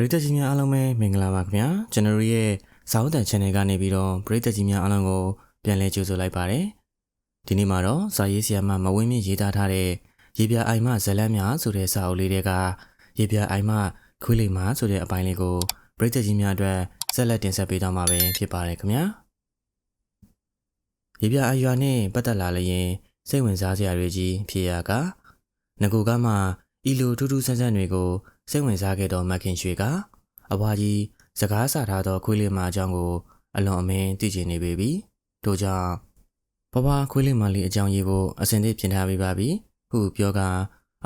ပရိသတ်ကြီးများအားလုံးပဲမင်္ဂလာပါခင်ဗျာကျွန်တော်တို့ရဲ့ဇာတ်တန် channel ကနေပြီးတော့ပရိသတ်ကြီးများအားလုံးကိုပြန်လည်ကြိုဆိုလိုက်ပါတယ်ဒီနေ့မှာတော့ဇာရေးဆီယာမမဝင်းမြင့်ရေးသားထားတဲ့ရေပြအိုင်မဇလန်းများဆိုတဲ့စာအုပ်လေးတွေကရေပြအိုင်မခွေးလိမ္မာဆိုတဲ့အပိုင်းလေးကိုပရိသတ်ကြီးများအတွက်ဆက်လက်တင်ဆက်ပေးတော့မှာပဲဖြစ်ပါတယ်ခင်ဗျာရေပြအိုင်ရွာနဲ့ပတ်သက်လာလျင်စိတ်ဝင်စားစရာတွေကြီးဖြစ်ရကငကူကမှဤလိုထူးထူးဆန်းဆန်းတွေကို စိတ်ဝင်စားခဲ့သောမခင်ရွှေကအဘွားကြီးစကားဆထားသောခွေးလေးမအကြောင်းကိုအလွန်အမင်းသိချင်နေပေပြီ။ထို့ကြောင့်ဘဘခွေးလေးမလေးအကြောင်းရေးဖို့အစဉ်သင့်ပြင်ထားပေးပါပြီ။ဟုပြောက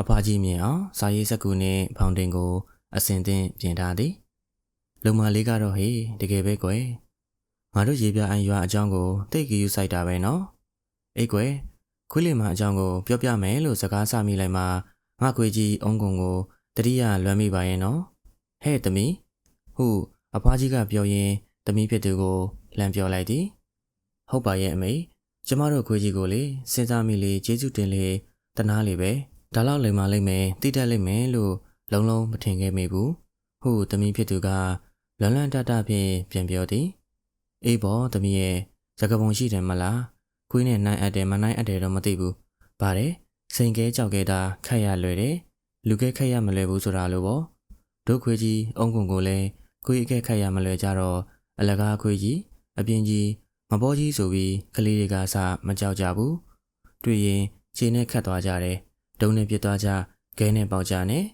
အဘွားကြီးမြင်အောင်စာရေးစက်ကူနဲ့ဖောင်တင်ကိုအစဉ်သင့်ပြင်ထားသည်။လုံမလေးကတော့ဟေးတကယ်ပဲကွယ်။ငါတို့ရေပြအိုင်ရွာအကြောင်းကိုတိတ်ကြည့်ယူဆိုင်တာပဲနော်။အေးကွယ်ခွေးလေးမအကြောင်းကိုပြောပြမယ်လို့စကားဆမိလိုက်မှငါခွေကြီးအုံကုံကို တတိယလွမ်းမိပါရဲ့နော်ဟဲ့သမီးဟုအဖွားကြီးကပြောရင်းသမီးဖြစ်သူကိုလှမ်းပြောလိုက်သည်ဟုတ်ပါရဲ့အမေကျမတို့ခွေးကြီးကိုလေစဉ်းစားမိလေကျေးဇူးတင်လေတနာလေပဲဒါလောက်လိမ္မာလိမ့်မယ်တိတက်လိမ့်မယ်လို့လုံးလုံးမထင်ခဲ့မိဘူးဟုသမီးဖြစ်သူကလွန်လန့်တတဖြင့်ပြန်ပြောသည်အေးပေါ်သမီးရဲ့စကပုံရှိတယ်မလားခွေးနဲ့နိုင်အပ်တယ်မနိုင်အပ်တယ်တော့မသိဘူးပါတယ်စိန်ကဲကြောက်ကဲတာခက်ရလွယ်တယ် လူကဲခက်ရမလွယ်ဘူးဆိုတာလို့ပေါ့ဒုခွေးကြီးအုံကုံကိုလည်းခွေးအကဲခက်ရမလွယ်ကြတော့အလကားခွေးကြီးအပြင်ကြီးမဘောကြီးဆိုပြီးကလေးတွေကစမကြောက်ကြဘူးတွေ့ရင်ခြေနဲ့ခတ်သွားကြတယ်ဒုံနဲ့ပြစ်သွားကြခဲနဲ့ပေါက်ကြနဲ့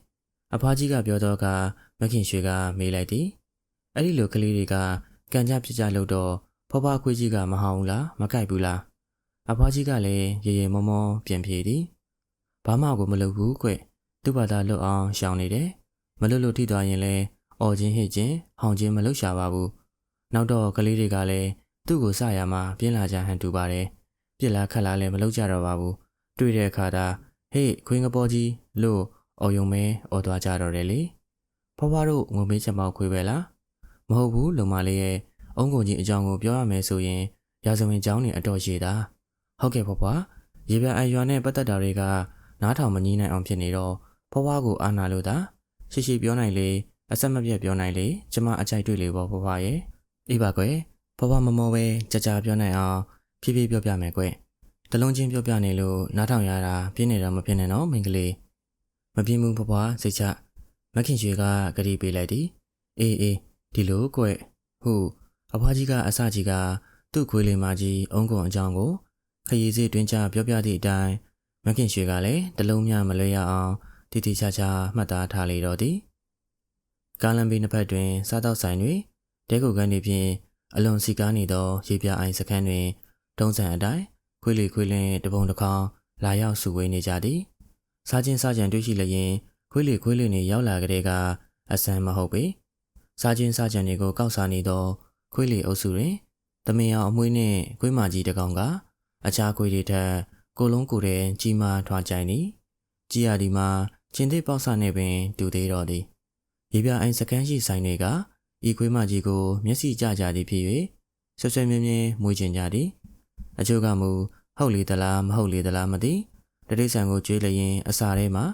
အဖွားကြီးကပြောတော့ကမခင်ရွှေကမေးလိုက်သည်အဲ့ဒီလိုကလေးတွေကကန်ကြပြစ်ကြလို့တော့ဖွားဖွားခွေးကြီးကမဟောင်းဘူးလားမကြိုက်ဘူးလားအဖွားကြီးကလည်းရေရေမောမောပြန်ပြေသည်ဘာမှကိုမလုပ်ဘူးကွ သူ့ဘာသာလွတ်အောင်ရှောင်နေတယ်မလွတ်လို့ထိသွားရင်လည်းအော်ချင်းဟစ်ချင်းဟောင်ချင်းမလုပ်ရှာပါဘူးနောက်တော့ကလေးတွေကလည်းသူ့ကိုစရမှာပြင်းလာကြဟန်တူပါတယ်ပြစ်လာခတ်လာလည်းမလုပ်ကြတော့ပါဘူးတွေ့တဲ့အခါသာဟေးခွင်းကပေါ်ကြီးလို့အော်ယုံမဲအော်သွားကြတော့တယ်လေဖွားဖွားတို့ငုံမေးချက်မောက်ခွေးပဲလားမဟုတ်ဘူးလုံမလေးရဲ့အုံးကုန်ကြီးအကြောင်းကိုပြောရမယ်ဆိုရင်ရာဇဝင်เจ้าနေအတော်ရှိတာဟုတ်ကဲ့ဖွားဖွားရေပြအရွာနဲ့ပတ်သက်တာတွေကနားထောင်မငြင်းနိုင်အောင်ဖြစ်နေတော့ ဖွားဖွားကိုအာနာလို့သာရှိရှိပြောနိုင်လေအဆက်မပြတ်ပြောနိုင်လေကျမအကြိုက်တွေ့လေပေါ့ဖွားဖွားရဲ့အေးပါကွယ်ဖွားဖွားမမောပဲကြာကြာပြောနိုင်အောင်ဖြည်းဖြည်းပြောပြမယ်ကွယ်တလုံးချင်းပြောပြနေလို့နားထောင်ရတာပြင်းနေတော့မဖြစ်နဲ့နော်မိန်းကလေးမပြင်းဘူးဖွားဖွားစိတ်ချမခင်ရွှေကဂရီပေးလိုက်သည်အေးအေးဒီလိုကွယ်ဟုအဖွားကြီးကအစကြီးကသူ့ခွေးလေးမကြီးအုံးကုန်အကြောင်းကိုခရီးစီတွင်ချပြောပြသည့်အတိုင်းမခင်ရွှေကလည်းတလုံးများမလွဲရအောင် တိတိကျကျမှတ်သားထားလေတော့သည်ကားလမ်းဘေးနှစ်ဖက်တွင် စားတောက်ဆိုင်တွင်တဲကုတ်ကန်းတွေဖြင့်အလွန်စီကားနေသောရေပြအိုင်စခန်းတွင်တုံးစံအတိုင်းခွေးလီခွေးလင်းတပုံတစ်ခေါင်လာရောက်စုဝေးနေကြသည်စားချင်းစားကြံတွေ့ရှိလျင်ခွေးလီခွေးလင်းနေရောက်လာကြတဲ့ကအဆန်မဟုတ်ပေစားချင်းစားကြံတွေကိုကောက်စားနေသောခွေးလီအုပ်စုတွင်တမင်အောင်အမွှေးနှင့်ခွေးမကြီးတစ်ကောင်ကအခြားခွေးတွေထက်ကိုလုံးကိုယ်တဲ့ကြီးမားထွားကြိုင်သည်ကြီးရဒီမှာ ချင်းသိပေါက်ဆနဲ့ပင်တူသေးတော်သည်ရေပြအိုင်စကန်းရှိဆိုင်တွေကဤခွေးမကြီးကိုမျက်စိကျကြသည်ဖြစ်၍ဆွဆွမြင်းမြင်းမွေးကျင်ကြသည်အချို့ကမူဟုတ်လေသလားမဟုတ်လေသလားမသိတတိဆန်ကိုကျွေးလျင်အစာထဲမှာ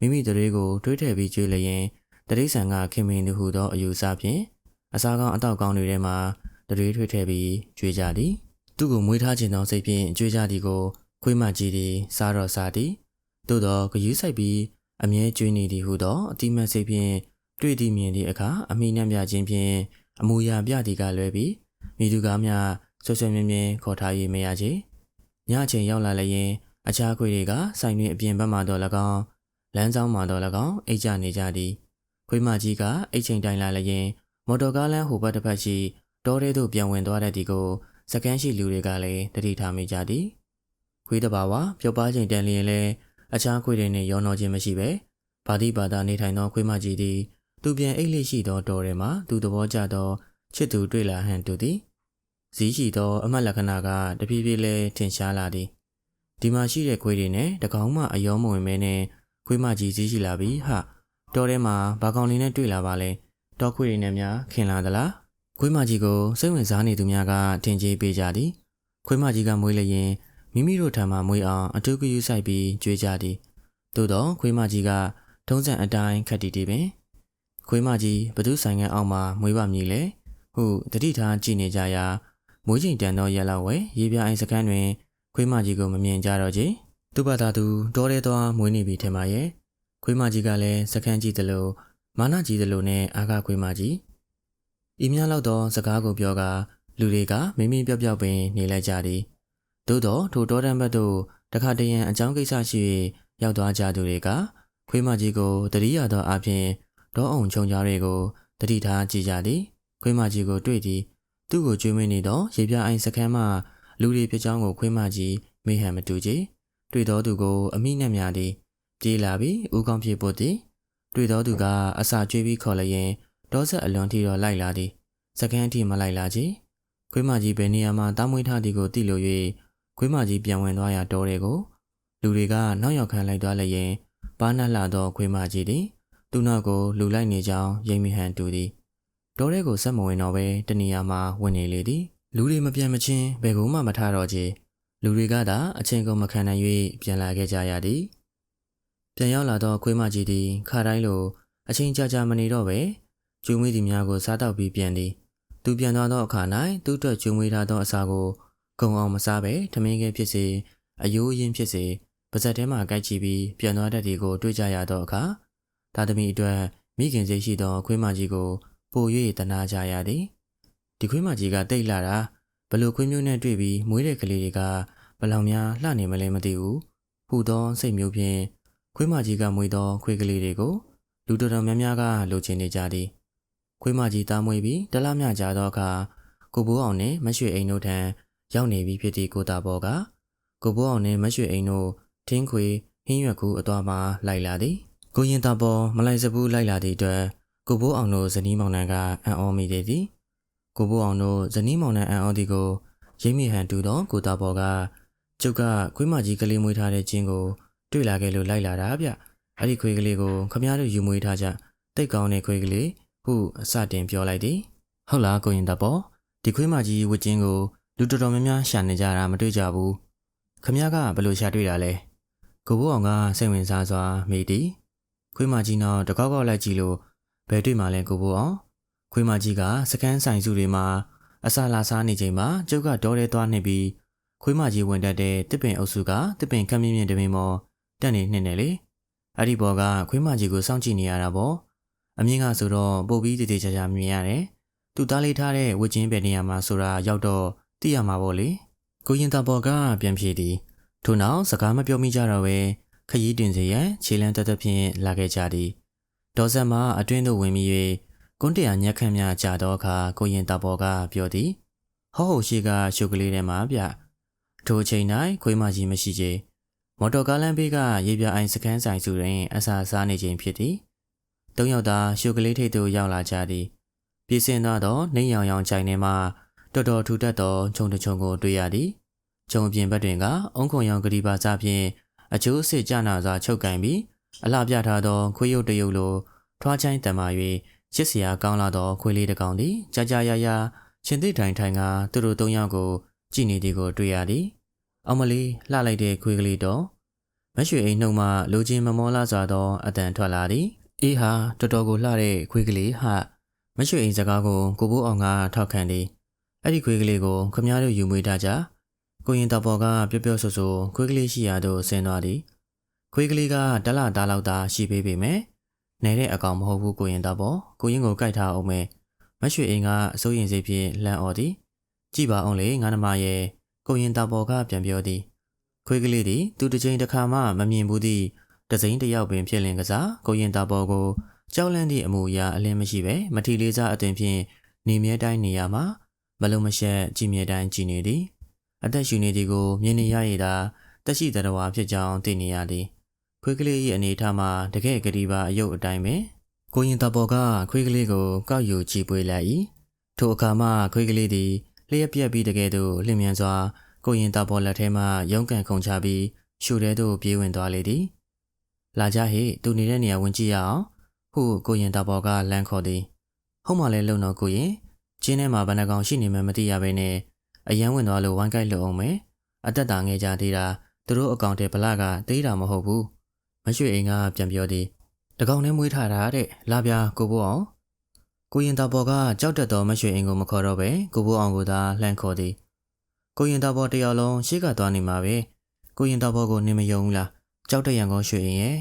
မိမိတရေကိုတွေးထည့်ပြီးကျွေးလျင်တတိဆန်ကခင်မင်သူဟုသောအယူဆဖြင့်အစာကောင်းအတောက်ကောင်းတွေထဲမှာတရေထွေးထည့်ပြီးကျွေးကြသည်သူ့ကိုမွေးထားခြင်းသောစိတ်ဖြင့်ကျွေးကြသည်ကိုခွေးမကြီးသည်စားတော့စားသည်သို့တော့ဂယူးဆိုင်ပြီး အမြဲကျွေးနေသည်ဟုသောအတိမတ်စိတ်ဖြင့်တွေ့သည်မြင်သည့်အခါအမိနှံ့ပြခြင်းဖြင့်အမူအရာပြသည်ကလွဲပြီးမိသူကားများဆွဆွမြင်းမြင်းခေါ်ထား၍မရချေညအချိန်ရောက်လာလျင်အခြားခွေတွေကဆိုင်တွင်အပြင်ဘက်မှတော့၎င်းလမ်းဆောင်မှတော့၎င်းအိတ်ကြနေကြသည်ခွေးမကြီးကအိတ်ချိန်တိုင်လာလျင်မော်တော်ကားလမ်းဟိုဘက်တစ်ဖက်ရှိတောထဲသို့ပြန်ဝင်သွားတဲ့ဒီကိုစကန်းရှိလူတွေကလည်းတတိထားမိကြသည်ခွေးတဘာဝပျော်ပါချိန်တန်လျင်လဲ အခြားခွေးတွေနဲ့ရောနှောခြင်းမရှိပဲဘာတိဘာသာနေထိုင်သောခွေးမကြီးသည်သူပြန်အိတ်လေးရှိသောတော်ထဲမှာသူသဘောကျသောချစ်သူတွေ့လာဟန်တူသည်ဇီးရှိသောအမတ်လက္ခဏာကတဖြည်းဖြည်းလဲထင်ရှားလာသည်ဒီမှာရှိတဲ့ခွေးတွေနဲ့တကောင်မှအယောမဝင်မဲနဲ့ခွေးမကြီးဇီးရှိလာပြီဟာတော်ထဲမှာဘာကောင်လေးနဲ့တွေ့လာပါလဲတောခွေးတွေနဲ့များခင်လာသလားခွေးမကြီးကိုစိတ်ဝင်စားနေသူများကထင်ကြေးပေးကြသည်ခွေးမကြီးကမွေးလျင် မိမိတို့ထံမှမွေးအောင်အထူးဂရုစိုက်ပြီးကြွေးကြသည်သို့တော့ခွေးမကြီးကထုံးစံအတိုင်းခက်တီတီပင်ခခွေးမကြီးဘသူဆိုင်ငံအောက်မှာမွေးပါမည်လဲဟုတတိထားကြည့်နေကြရာမွေးချိန်တန်သောရက်လောက်ဝဲရေပြအိမ်စခန်းတွင် ခွေးမကြီးကိုမမြင်ကြတော့ချေသူ့ဘာသာသူတောထဲသွားမွေးနေပြီထင်ပါရဲ့ခွေးမကြီးကလည်းစခန်းကြည့်သလိုမာနကြီးသလိုနဲ့အာဃခွေးမကြီးဤများလောက်သောစကားကိုပြောကလူတွေကမိမိပြော့ပြော့ပင်နေလိုက်ကြသည် သို့တော့ထိုတောတန်းဘက်သို့တခါတရံအကြောင်းကိစ္စရှိ၍ရောက်သွားကြသူတွေကခွေးမကြီးကိုတတိယသောအဖြစ်ဒေါအောင်ချုံကြားတွေကိုတတိထားကြည့်ကြသည်ခွေးမကြီးကိုတွေ့သည်သူ့ကိုကြွေးမွေးနေသောရေပြအိုင်စခန်းမှလူတွေဖြစ်ကြောင်းကိုခွေးမကြီးမေးဟန်မတူကြတွေ့သောသူကိုအမိနဲ့များသည်ပြေးလာပြီးဦးကောင်းပြေပုတ်သည်တွေ့သောသူကအစာကျွေးပြီးခေါ်လျင်ဒေါဆက်အလွန်ထီတော့လိုက်လာသည်စကန်းအထိမလိုက်လာကြခွေးမကြီးဘယ်နေရာမှာတားမွေးထားသည်ကိုသိလို့၍ ခွေးမကြီးပြန်ဝင်သွားရာတောတွေကိုလူတွေကနောက်ရောက်ခံလိုက်သွားလျင်ပါးနှက်လာသောခွေးမကြီးသည်သူ့နောက်ကိုလူလိုက်နေကြောင်းရိမ့်မိဟန်တူသည်တောထဲကိုဆက်မဝင်တော့ဘဲတနေရာမှာဝင်နေလေသည်လူတွေမပြန်မချင်းဘယ်ကူမှမထတော့ချေလူတွေကသာအချင်းကုန်မခံနိုင်၍ပြန်လာခဲ့ကြရသည်ပြန်ရောက်လာသောခွေးမကြီးသည်ခါတိုင်းလိုအချင်းကြာကြာမနေတော့ပဲကျွေးမွေးသည်များကိုစားတော့ပြီးပြန်သည်သူပြန်သွားသောအခါ၌သူ့အတွက်ကျွေးမွေးထားသောအစာကို ဂုံအောင်မစားပဲထမင်းကဲဖြစ်စေအယိုးရင်းဖြစ်စေပါဇက်ထဲမှာကြိုက်ချပြီးပြန်သွားတတ်သည်ကိုတွေ့ကြရသောအခါဒါသမီးအတွက်မိခင်စိတ်ရှိသောခွေးမကြီးကိုပို၍တနာကြရသည်ဒီခွေးမကြီးကတိတ်လာတာဘလို့ခွေးမျိုးနဲ့တွေ့ပြီးမွေးတဲ့ကလေးတွေကဘလောင်များလှနေမလဲမသိဘူးဟူသောစိတ်မျိုးဖြင့်ခွေးမကြီးကမွေးသောခွေးကလေးတွေကိုလူတော်တော်များများကလိုချင်နေကြသည်ခွေးမကြီးသားမွေးပြီးတလားမြကြသောအခါကိုဘိုးအောင်နှင့်မရွှေအိမ်တို့ထံ ရောက်နေပြီဖြစ်သည့်ကိုတာဘော်ကကိုဘိုးအောင်နှင့်မရွှေအိမ်တို့ထင်းခွေဟင်းရွက်ကူအသွားမှာလိုက်လာသည်ကိုရင်တာဘော်မလိုက်စဘူးလိုက်လာသည့်အတွက်ကိုဘိုးအောင်တို့ဇနီးမောင်နှံကအံ့ဩမိသေးသည်ကိုဘိုးအောင်တို့ဇနီးမောင်နှံအံ့ဩသည်ကိုရိမ့်မိဟန်တူသောကိုတာဘော်ကကျုပ်ကခွေးမကြီးကလေးမွေးထားတဲ့ကျင်းကိုတွေ့လာခဲ့လို့လိုက်လာတာဗျအဲ့ဒီခွေးကလေးကိုခမရတို့ယူမွေးထားကြတိတ်ကောင်းတဲ့ခွေးကလေးဟုအစတင်ပြောလိုက်သည်ဟုတ်လားကိုရင်တာဘော်ဒီခွေးမကြီးဝစ်ကျင်းကို လူတော်တော်များများရှာနေကြတာမတွေ့ကြဘူးခမရကဘယ်လိုရှာတွေ့တာလဲကိုဘိုးအောင်ကစိတ်ဝင်စားစွာမိသည်ခွေးမကြီးတော့တကောက်ကောက်လိုက်ကြည့်လို့ဘယ်တွေ့မှလဲကိုဘိုးအောင်ခွေးမကြီးကစကန်းဆိုင်စုတွေမှာအစာလာစားနေချိန်မှာကျုပ်ကတောထဲသွားနေပြီးခွေးမကြီးဝင်တက်တဲ့တစ်ပင်အုပ်စုကတစ်ပင်ခမ်းမြင့်မြင့်တပင်ပေါ်တက်နေနှင်းနေလေအဲ့ဒီဘော်ကခွေးမကြီးကိုစောင့်ကြည့်နေရတာပေါ့အမြင့်ကဆိုတော့ပုတ်ပြီးတည်တည်ချာချာမြင်ရတယ်သူသားလေးထားတဲ့ဝစ်ချင်းပဲနေရာမှာဆိုတာရောက်တော့ သိရမှာပေါ့လေကိုရင်တာဘော်ကပြန်ဖြေသည်ထို့နောက်စကားမပြောမိကြတော့ပဲခရီးတွင်စေရန်ခြေလန်းတက်တက်ဖြင့်လာခဲ့ကြသည်ဒေါ်ဆက်မှအတွင်းသို့ဝင်ပြီး၍ကွန်းတရာညက်ခန့်များကြာသောအခါကိုရင်တာဘော်ကပြောသည်ဟောဟုတ်ရှိကရှုပ်ကလေးထဲမှာဗျထိုအချိန်၌ခွေးမကြီးမရှိချေမော်တော်ကားလမ်းဘေးကရေပြအိုင်စကန်းဆိုင်စုတွင်အစာစားနေခြင်းဖြစ်သည်သုံးယောက်သာရှုပ်ကလေးထိပ်သို့ရောက်လာကြသည် ပြည်စင်သွားသောနှိမ်ရောင်ရောင်ချိုင်ထဲမှ တော်တော်ထူထပ်သောခြုံတချုံကိုတွေ့ရသည်ခြုံပြင်ဘက်တွင်ကအုံခုံရောင်ကတိပါစဖြင့်အကျိုးစစ်ကြနာစွာချုပ်ကင်ပြီးအလှပြထားသောခွေးရုပ်တရုပ်လိုထွားချိုင်းတံမာ၍ချစ်စရာကောင်းလာသောခွေးလေးတစ်ကောင်သည်ကြာကြာရရရှင်သစ်ထိုင်ထိုင်ကသူတို့သုံးယောက်ကိုကြည့်နေသည်ကိုတွေ့ရသည်အောင်မလေးလှလိုက်တဲ့ခွေးကလေးတော့မရွှေအိမ်နှုတ်မှလိုချင်မမောလာစွာသောအတန်ထွက်လာသည်အေးဟာတော်တော်ကိုလှတဲ့ခွေးကလေးဟာမရွှေအိမ်စကားကိုကိုဘိုးအောင်ကထောက်ခံသည် အဲ့ဒီခွေးကလေးကိုခမည်းတော်ယူမွေးထားကြကိုရင်တော်ပေါ်ကပျော့ပျော့ဆူဆူခွေးကလေးရှိရာသို့ဆင်းသွားသည်ခွေးကလေးကတလသားလောက်သာရှိပေးပေမယ်နေတဲ့အကောင်မဟုတ်ဘူးကိုရင်တော်ပေါ်ကိုရင်ကိုကြိုက်ထားအောင်မယ်မရွှေအိမ်ကအစိုးရင်စိတ်ဖြင့်လန့်អော်သည်ကြည့်ပါအောင်လေငါနမရဲ့ကိုရင်တော်ပေါ်ကပြန်ပြောသည်ခွေးကလေးသည်သူတစ်ချိန်တစ်ခါမှမမြင်ဘူးသည့်တစိမ့်တယောက်ပင်ဖြစ်လင်ကစားကိုရင်တော်ပေါ်ကိုကြောက်လန့်သည့်အမူအရာအလင်းမရှိပဲမထီလေးစားအသွင်ဖြင့်နေမြဲတိုင်းနေရမှာ မလုံးမရှက်ကြည်မြဲတိုင်းကြည်နေသည်အသက်ရှူနေသည်ကိုမြင်နေရရတာတက်ရှိတရဝါဖြစ်ကြောင်းသိနေရသည်ခွေးကလေး၏အနေထားမှာတကယ်ကလေးပါအယုတ်အတိုင်းပဲကိုရင်တဘော်ကခွေးကလေးကိုကောက်ယူကြည့်ပွေလိုက်၏ထိုအခါမှခွေးကလေးသည်လျှက်ပြက်ပြီးတကယ်သို့လျင်မြန်စွာကိုရင်တဘော်လက်ထဲမှရုံးကန်ခုန်ချပြီးရှူထဲသို့ပြေးဝင်သွားလေသည်လာကြဟေ့သူနေတဲ့နေရာဝင်ကြည့်ရအောင်ဟုကိုရင်တဘော်ကလမ်းခေါ်သည်ဟုတ်မှလည်းလုံတော့ကိုရင် ကျင်းထဲမှာဘဏ္ဍကောင်ရှိနေမှမသိရဘဲနဲ့အရန်ဝင်သွားလို့ဝိုင်းကိုက်လို့အောင်မယ်အသက်တာငယ်ကြသေးတာသူတို့အကောင့်ထဲဗလာကသေးတာမဟုတ်ဘူးမရွှေအိမ်ကပြန်ပြောသည်တကောင်နဲ့မွေးထားတာတဲ့လာပြကိုဘိုးအောင်ကိုရင်တော်ဘော်ကကြောက်တက်တော်မရွှေအိမ်ကိုမခေါ်တော့ပဲကိုဘိုးအောင်ကိုသာလှမ်းခေါ်သည်ကိုရင်တော်ဘော်တယောက်လုံးရှေ့ကသွားနေမှာပဲကိုရင်တော်ဘော်ကိုနေမယုံဘူးလားကြောက်တက်ရန်ကိုရွှေအိမ်ရဲ့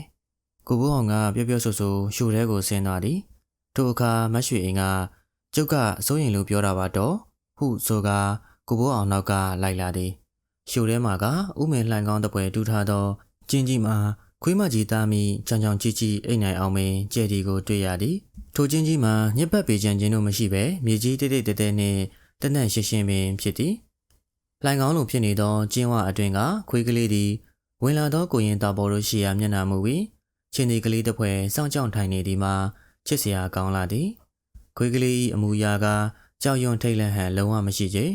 ကိုဘိုးအောင်ကပြောပြောဆိုဆိုရှိုထဲကိုဆင်းသွားသည်ထိုအခါမရွှေအိမ်က ကျုပ်ကစိုးရင်လို့ပြောတာပါတော့ဟုဆိုကကိုဘိုးအောင်နောက်ကလိုက်လာသည်ရှိုထဲမှာကဥမေလှန်ကောင်းတပွဲတူထားသောကျင်းကြီးမှာခွေးမကြီးသားမိချောင်ချောင်ကြည့်ကြည့်အိတ်နိုင်အောင်ပင်ကြဲဒီကိုတွေ့ရသည်ထိုချင်းကြီးမှာညက်ပတ်ပေချန်ချင်းတို့မရှိပဲမြေကြီးတိတ်တိတ်တဲတဲနှင့်တနက်ရှင်းရှင်းပင်ဖြစ်သည်လှိုင်ကောင်းလိုဖြစ်နေသောကျင်းဝအတွင်ကခွေးကလေးသည်ဝင်လာသောကိုရင်တာပေါ်တို့ရှိရာမျက်နှာမူပြီးချင်းဒီကလေးတစ်ဖွဲစောင့်ကြောင်ထိုင်နေသည်မှာချစ်စရာကောင်းလာသည် ခွေးကလေး၏အမူအရာကကြောက်ရွံ့ထိတ်လန့်ဟန်လုံးဝမရှိချေ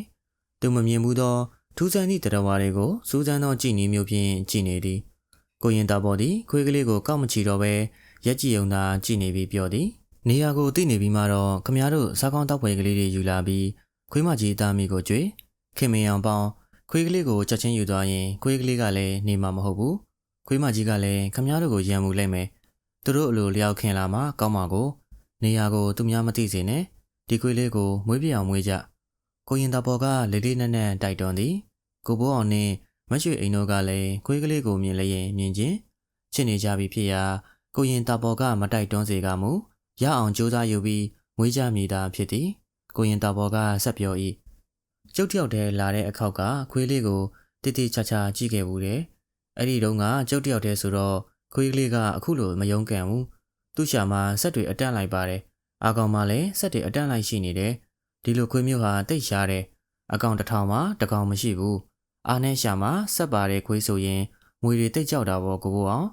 သူမမြင်ဘူးသောထူးဆန်းသည့်တရားဝါတွေကိုစူးစမ်းသောကြည်နည်းမျိုးဖြင့်ကြည်နေသည်ကိုရင်တာပေါ်သည်ခွေးကလေးကိုကောက်မချီတော့ပဲရက်ကြည်ုံသာကြည်နေပြီးပြောသည်နေရာကိုသိနေပြီးမှတော့ခမရတို့စားကောင်းတောက်ပွဲကလေးတွေယူလာပြီးခွေးမကြီးသားမိကိုကြွေခင်မင်အောင်ပေါင်းခွေးကလေးကိုချက်ချင်းယူသွားရင်ခွေးကလေးကလည်းနေမှာမဟုတ်ဘူးခွေးမကြီးကလည်းခမရတို့ကိုရံမှုလိုက်မယ်သူတို့အလိုလျောက်ခင်လာမှကောင်းမှာကို နေရာကိုသူများမသိစေနဲ့ဒီခွေးလေးကိုမွေးပြအောင်မွေးကြကိုရင်တာပေါ်ကလေးလေးနက်နက်တိုက်တွန်းသည်ကိုဘိုးအောင်နဲ့မရွှေအိမ်တို့ကလည်းခွေးကလေးကိုမြင်လျင်မြင်ချင်းချစ်နေကြပြီဖြစ်ရာကိုရင်တာပေါ်ကမတိုက်တွန်းစေကမူရအောင်ကြိုးစားယူပြီးမွေးကြမိတာဖြစ်သည်ကိုရင်တာပေါ်ကဆက်ပြော၏ကျုပ်တယောက်တည်းလာတဲ့အခောက်ကခွေးလေးကိုတိတိချာချာကြည့်ခဲ့ဘူးတယ်အဲ့ဒီတုန်းကကျုပ်တယောက်တည်းဆိုတော့ခွေးကလေးကအခုလိုမယုံကန်ဘူး သူ့ရှာမှာဆက်တွေအတန့်လိုက်ပါတယ်အာကောင်မှလည်းဆက်တွေအတန့်လိုက်ရှိနေတယ်ဒီလိုခွေးမျိုးဟာတိတ်ရှားတယ်အကောင်တစ်ထောင်မှတစ်ကောင်မရှိဘူးအာနဲ့ရှာမှာဆက်ပါတဲ့ခွေးဆိုရင်မွေတွေတိတ်ကြောက်တာပေါ့ကိုကိုအောင်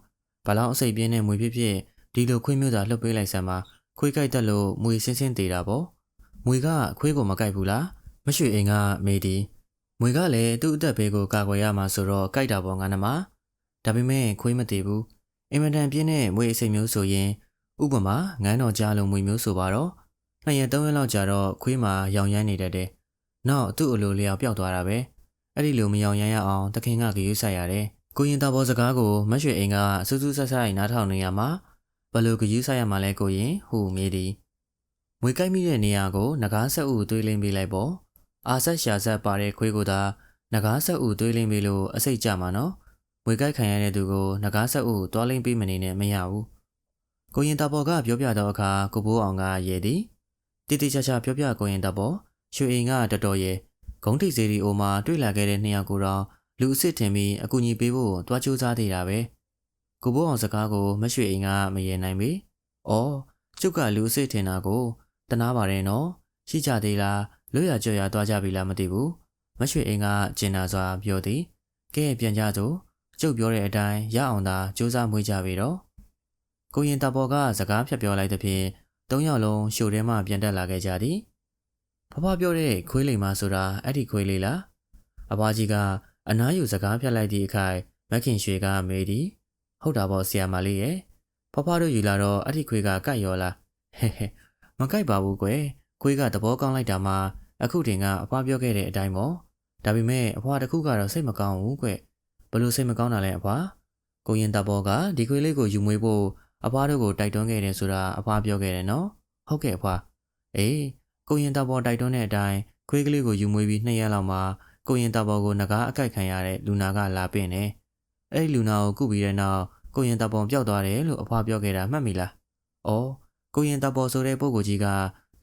ဘလောက်အစိပ်ပြင်းတဲ့မွေဖြစ်ဖြစ်ဒီလိုခွေးမျိုးသာလှုပ်ပေးလိုက်စမ်းပါခွေးကြိုက်တတ်လို့မွေစင်းစင်းသေးတာပေါ့မွေကခွေးကိုမကြိုက်ဘူးလားမရွှေအိမ်ကမေဒီမွေကလည်းသူ့အသက်ဘေးကိုကာကွယ်ရမှာဆိုတော့ကြိုက်တာပေါ့ငါနမဒါပေမဲ့ခွေးမသေးဘူးအင်မတန်ပြင်းတဲ့မွေအစိပ်မျိုးဆိုရင် ဥပမာငန်းတော်ကြားလုံးမွေမျိုးဆိုပါတော့နှစ်ရက်သုံးရက်လောက်ကြာတော့ခွေးမှာရောင်ရမ်းနေတတ်တယ်နောက်သူ့အလိုလျောက်ပျောက်သွားတာပဲအဲ့ဒီလိုမရောင်ရမ်းရအောင်တခင်ကကြရွေးဆိုင်ရတယ်ကိုရင်တော်ဘောစကားကိုမရွှေအိမ်ကစူးစူးဆဆနားထောင်နေရမှာဘလို့ကြရွေးဆိုင်ရမှာလဲကိုရင်ဟူမြေးသည်မွေကိုက်မိတဲ့နေရာကိုငကားဆက်ဥသွေးလင်းပေးလိုက်ပေါ့အာဆက်ရှာဆက်ပါတဲ့ခွေးကိုသာငကားဆက်ဥသွေးလင်းပေးလို့အစိတ်ကြမှာနော်မွေကိုက်ခံရတဲ့သူကိုငကားဆက်ဥတွားလင်းပေးမနေနဲ့မရဘူး ကိုရင်တဘော်ကပြောပြတော့အခါကိုဘိုးအောင်ကရေသည်တိတိကျကျပြောပြကိုရင်တဘော်ရွှေအိမ်ကတော်တော်ရဲ့ဂုံးတိတ်စေဒီအိုမှာတွေ့လာခဲ့တဲ့နှစ်ယောက်ကိုတော့လူအစ်စ်ထင်ပြီးအကူအညီပေးဖို့တွားကြိုးစားသေးတာပဲကိုဘိုးအောင်စကားကိုမရွှေအိမ်ကမရေနိုင်ပြီ။အော်ကျုပ်ကလူအစ်စ်ထင်တာကိုတနာပါတယ်နော်။ရှိကြသေးလားလွတ်ရကြော်ရသွားကြပြီလားမသိဘူး။မရွှေအိမ်ကကျင်နာစွာပြောသည်။ကဲပြန်ကြစို့ကျုပ်ပြောတဲ့အတိုင်းရအောင်သာစူးစမ်းမွေးကြပြီတော့။ ကိုရင်တဘော်ကစကားဖြတ်ပြောလိုက်တဲ့ဖြင့်သုံးယောက်လုံးရှိုထဲမှပြန်တက်လာခဲ့ကြသည်။ဖဖပြောတဲ့ခွေးလိမ်မဆိုတာအဲ့ဒီခွေးလေးလား။အဘကြီးကအနားယူစကားဖြတ်လိုက်သည့်အခါမခင်ရွှေကမေးသည်ဟုတ်တာပေါ့ဆီယာမလေးရဲ့ဖဖတို့ယူလာတော့အဲ့ဒီခွေးကကိုက်ရောလားဟဲဟဲမကိုက်ပါဘူးကွယ်ခွေးကသဘောကောင်းလိုက်တာမှအခုတင်ကအဖွားပြောခဲ့တဲ့အတိုင်းပေါ့ဒါပေမဲ့အဖွားတခုကတော့စိတ်မကောင်းဘူးကွဘလို့စိတ်မကောင်းတာလဲအဖွားကိုရင်တဘောကဒီခွေးလေးကိုယူမွေးဖို့ အဖွားတို့ကိုတိုက်တွန်းခဲ့တယ်ဆိုတာအဖွားပြောခဲ့တယ်နော်ဟုတ်ကဲ့အဖွားအေးကိုရင်တဘောတိုက်တွန်းတဲ့အတိုင်းခွေးကလေးကိုယူမွေးပြီးနှစ်ရက်လောက်မှာကိုရင်တဘောကိုငကားအကိုက်ခံရတဲ့လူနာကလာပင့်တယ်အဲ့ဒီလူနာကိုကုပြီးတဲ့နောက်ကိုရင်တပေါ်ပျောက်သွားတယ်လို့အဖွားပြောခဲ့တာမှတ်မိလား။အော်ကိုရင်တပေါ်ဆိုတဲ့ပုဂ္ဂိုလ်ကြီးက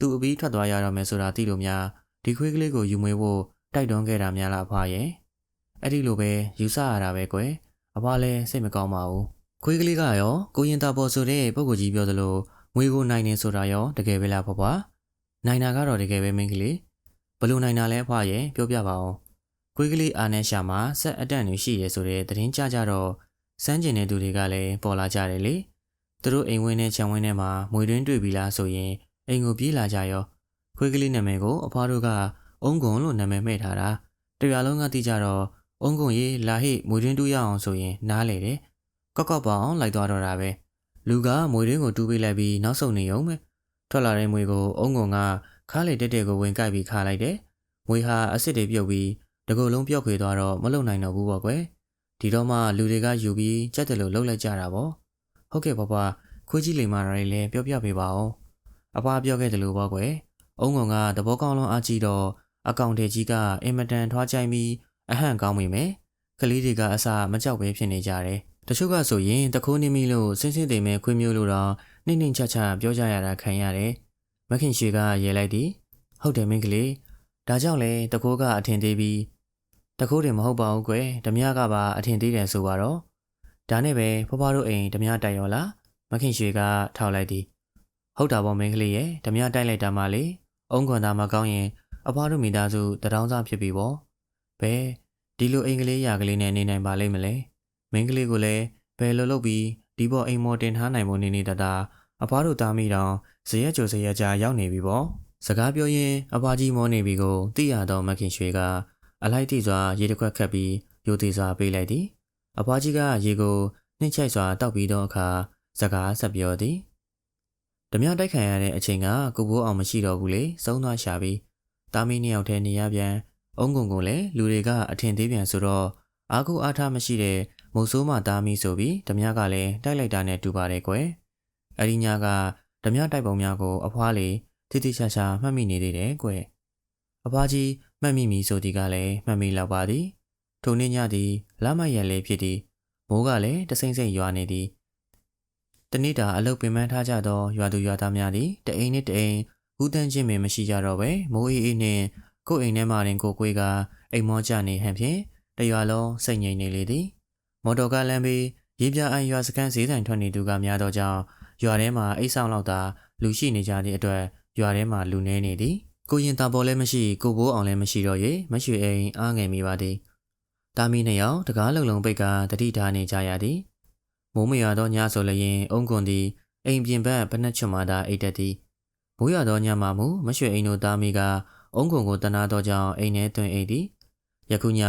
သူ့အပြီးထွက်သွားရတော့မယ်ဆိုတာသိလို့များဒီခွေးကလေးကိုယူမွေးဖို့တိုက်တွန်းခဲ့တာများလားအဖွားရဲ့။အဲ့ဒီလိုပဲယူဆရတာပဲကွယ်။အဖွားလည်းစိတ်မကောင်းပါဘူး။ ခွေးကလေးကရောကိုရင်တပေါ်ဆိုတဲ့ပုဂ္ဂိုလ်ကြီးပြောသလိုငွေကိုနိုင်နေဆိုတာရောတကယ်ပဲလားဖွားဖွား။နိုင်တာကတော့တကယ်ပဲမင်းကလေး။ဘလို့နိုင်တာလဲအဖွားရဲ့ပြောပြပါအောင်။ခွေးကလေးအာနဲ့ရှာမှာဆက်အတန့်တွေရှိရဲဆိုတဲ့သတင်းကြကြတော့စမ်းကျင်တဲ့သူတွေကလည်းပေါ်လာကြတယ်လေသူတို့အိမ်ဝင်းနဲ့ခြံဝင်းထဲမှာမွေတွင်းတွေ့ပြီလားဆိုရင်အိမ်ကိုပြေးလာကြရောခွေးကလေးနာမည်ကိုအဖွားတို့ကအုံကုံလို့နာမည်မဲ့ထားတာတရွာလုံးကသိကြတော့အုံကုံရေးလာဟိမွေတွင်းတူးရအောင်ဆိုရင်နားလေတယ် ကော့ကော့ပေါအောင်လိုက်သွားတော့တာပဲလူကမွေတွင်းကိုတူးပေးလိုက်ပြီးနောက်ဆုံးနေအောင်ပဲထွက်လာတဲ့မွေကိုအုံကုံကခါးလေတက်တက်ကိုဝင်ကြိုက်ပြီးခါလိုက်တယ်မွေဟာအစ်စ်တွေပြုတ်ပြီးတကူလုံးပြော့ခွေသွားတော့မလုံနိုင်တော့ဘူးပေါ့ကွယ်ဒီတော့မှလူတွေကယူပြီးကြက်တယ်လို့လှုပ်လိုက်ကြတာပေါ့ဟုတ်ကဲ့ဘဘခွေးကြီးလိမ်မာတာတွေလည်းပြောပြပေးပါဦးအဖွားပြောခဲ့တယ်လို့ပေါ့ကွယ်အုံးကောင်ကသဘောကောင်းလုံးအားကြီးတော့အကောင့်ထဲကြီးကအင်မတန်ထွားကြိုက်ပြီးအဟန့်ကောင်းမိမယ်ကလေးတွေကအစမကြောက်ပဲဖြစ်နေကြတယ် တချို့ကဆိုရင်တခိုးနေမိလို့စင်းစင်းသိမ်မဲ့ခွေးမျိုးလို့တော့နှိမ့်နှိမ့်ချချပြောကြရတာခံရတယ်မခင်ရွှေကရေလိုက်သည်ဟုတ်တယ်မင်းကလေးဒါကြောင့်လေတကိုးကအထင်သေးပြီးတကိုးတယ်မဟုတ်ပါဘူးကွယ်ဓမြကပါအထင်သေးတယ်ဆိုပါတော့ဒါနဲ့ပဲဖွားဖွားတို့အိမ်ဓမြတိုက်ရောလားမခင်ရွှေကထောက်လိုက်သည်ဟုတ်တာပေါ့မင်းကလေးရဲ့ဓမြတိုက်လိုက်တာမှလေအုံခွန်သားမကောင်းရင်အဖွားတို့မိသားစုတထောင်စားဖြစ်ပြီပေါ့ဘဲဒီလိုအိမ်ကလေးရာကလေးနဲ့နေနိုင်ပါလိမ့်မလဲ မင်းကလေးကိုလည်းဘယ်လိုလုပ်ပြီးဒီပေါ်အိမ်မော်တင်ထားနိုင်မို့နေနေတတာအဖွားတို့သားမိတောင်ဇရက်ကြိုဇရက်ကြားရောက်နေပြီပေါ့စကားပြောရင်းအဖွားကြီးမောနေပြီကိုသိရတော့မခင်ရွှေကအလိုက်တိစွာရေတစ်ခွက်ခတ်ပြီးရိုသေစွာပေးလိုက်သည်အဖွားကြီးကရေကိုနှိမ့်ချိုက်စွာတောက်ပြီးတော့အခါစကားဆက်ပြောသည်ဓမြတိုက်ခံရတဲ့အချိန်ကကိုဘိုးအောင်မရှိတော့ဘူးလေစုံသွားရှာပြီးတာမီနှစ်ယောက်တည်းနေရပြန်အုံးကုံကိုလည်းလူတွေကအထင်သေးပြန်ဆိုတော့အာကုအားထားမရှိတဲ့ မုတ်ဆိုးမသားမီဆိုပြီးဓမြကလည်းတိုက်လိုက်တာနဲ့တူပါတယ်ကွယ်အဒီညာကဓမြတိုက်ပုံများကိုအဖွားလေးတိတိကျကျမှတ်မိနေသေးတယ်ကွယ်အဖွားကြီးမှတ်မိမီဆိုဒီကလည်းမှတ်မိလောက်ပါသည်ထိုနေ့ညသည်လမရက်လေးဖြစ်သည်မိုးကလည်းတစိမ့်စိမ့်ရွာနေသည်တနေ့တာအလုတ်ပင်ပန်းထားကြသောရွာသူရွာသားများသည်တအိမ်နှင့်တအိမ်ဟူးတန်းချင်းပင်မရှိကြတော့ပဲမိုးအေးအေးနှင့်ကိုယ်အိမ်ထဲမှတင်ကိုကွေးကအိမ်မောကြနေဟန်ဖြင့်တရွာလုံးစိတ်ငြိမ်နေလေသည် မော်တော်ကားလမ်းပြီးရေပြအိုင်ရွာစခန်းဈေးဆိုင်ထွက်နေသူကများသောကြောင့်ရွာထဲမှာအိတ်ဆောင်လောက်သာလူရှိနေကြသည့်အတွက်ရွာထဲမှာလူနေနေသည်ကိုရင်တာပေါ်လည်းမရှိကိုဘိုးအောင်လည်းမရှိတော့၍မရွှေအိမ်အားငယ်မိပါသည်တာမီနှစ်ယောက်တကားလုံလုံပိတ်ကတတိထားနေကြရသည်မိုးမရသောညဆိုလျင်အုံကွန်သည်အိမ်ပြင်ဘက်ဘနှက်ချွန်မာသာအိတ်တက်သည်မိုးရသောညမှာမူမရွှေအိမ်တို့သားမိကအုံကွန်ကိုတနာသောကြောင့်အိမ်ထဲတွင်အိတ်သည်ယခုည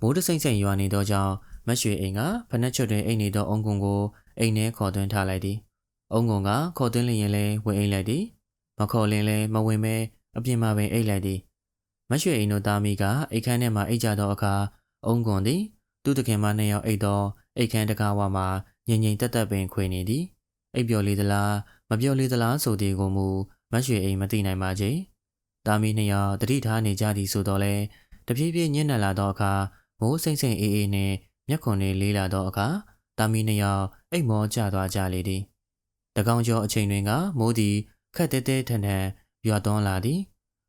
မိုးတစိမ့်စိမ့်ရွာနေသောကြောင့် မရွှေအိမ်ကဘနှက်ချွတ်တွင်အိတ်နေသောအုံကွန်ကိုအိမ်ထဲခေါ်သွင်းထားလိုက်သည်အုံကွန်ကခေါ်သွင်းလျင်လည်းဝင်အိတ်လိုက်သည်မခေါ်လင်လည်းမဝင်မဲအပြင်မှာပင်အိတ်လိုက်သည်မရွှေအိမ်တို့သားမိကအိတ်ခမ်းထဲမှအိတ်ကြသောအခါအုံကွန်သည်သူ့တခင်မနှစ်ယောက်အိတ်သောအိတ်ခမ်းတကားဝမှာငြိမ်ငြိမ်တက်တက်ပင်ခွေနေသည်အိပ်ပျော်လေးသလားမပျော်လေးသလားဆိုသည်ကိုမူမရွှေအိမ်မသိနိုင်ပါချေတာမီနှစ်ယောက်တတိထားနေကြသည်ဆိုတော့လေတပြေးပြေးညံ့နက်လာသောအခါမိုးစိမ့်စိမ့်အေးအေးနှင့် မျက်ခွန်လေးလေးလာသောအခါတာမီနှစ်ယောက်အိမ်မောကျသွားကြလေသည်တကောင်ကျော်အချိန်တွင်ကမိုးသည်ခက်တဲတဲထန်ထန်ရွာသွန်းလာသည်